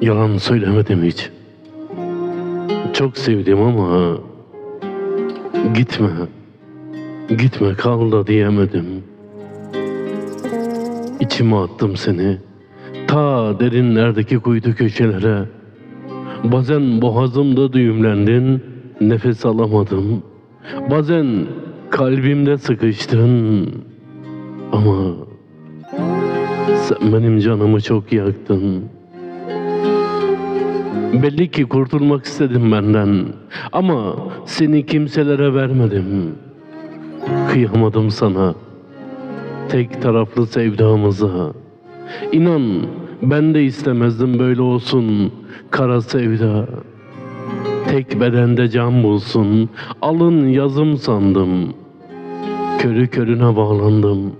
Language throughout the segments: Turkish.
Yalan söylemedim hiç. Çok sevdim ama gitme, gitme kal da diyemedim. İçime attım seni, ta derinlerdeki kuytu köşelere. Bazen boğazımda düğümlendin, nefes alamadım. Bazen kalbimde sıkıştın. Benim canımı çok yaktın. Belli ki kurtulmak istedim benden. Ama seni kimselere vermedim. Kıyamadım sana. Tek taraflı sevdamıza. İnan ben de istemezdim böyle olsun kara sevda. Tek bedende can bulsun. Alın yazım sandım. Körü körüne bağlandım.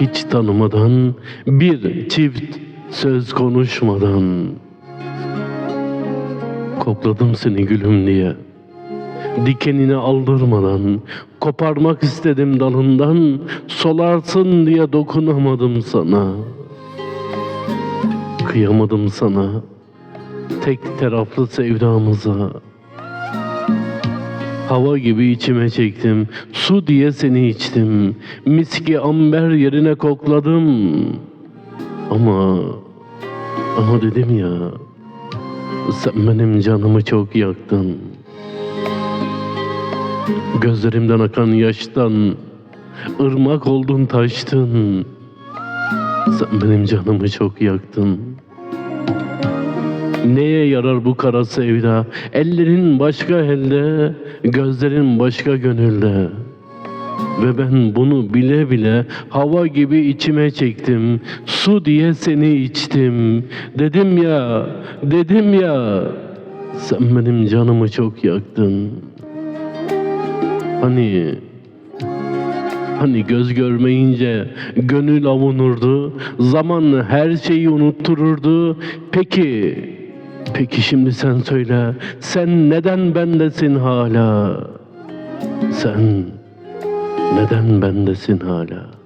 Hiç tanımadan bir çift söz konuşmadan. Kokladım seni gülüm diye. Dikenini aldırmadan koparmak istedim dalından solarsın diye dokunamadım sana. Kıyamadım sana tek taraflı sevdamıza. Hava gibi içime çektim, su diye seni içtim, miski amber yerine kokladım. Ama, ama dedim ya, sen benim canımı çok yaktın. Gözlerimden akan yaştan ırmak oldun taştın. Sen benim canımı çok yaktın. Neye yarar bu kara sevda? Ellerin başka elde, gözlerin başka gönülde. Ve ben bunu bile bile hava gibi içime çektim. Su diye seni içtim. Dedim ya, dedim ya. Sen benim canımı çok yaktın. Hani Hani göz görmeyince gönül avunurdu, zaman her şeyi unuttururdu. Peki, peki şimdi sen söyle, sen neden bendesin hala? Sen neden bendesin hala?